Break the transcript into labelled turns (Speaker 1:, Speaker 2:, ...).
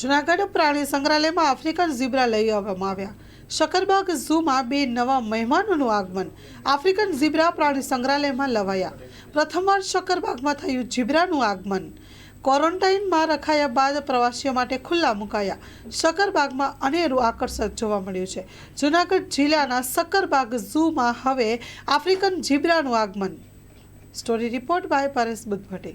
Speaker 1: જૂનાગઢ પ્રાણી સંગ્રહાલયમાં African zebra લઈ આવવામાં આવ્યા. શકરબાગ ઝૂમાં બે નવા મહેમાનોનું આગમન આફ્રિકન ઝીબ્રા પ્રાણી સંગ્રહાલયમાં લવાયા. પ્રથમવાર શકરબાગમાં થયું ઝીબ્રાનું આગમન. ક્વોરન્ટાઇનમાં રખાયા બાદ પ્રવાસીઓ માટે ખુલ્લા મુકાયા. શકરબાગમાં અનેરું આકર્ષક જોવા મળ્યું છે. જૂનાગઢ જિલ્લાના શકરબાગ ઝૂમાં હવે આફ્રિકન ઝીબ્રાનું આગમન. Story report by Paresh Buddhbhatti.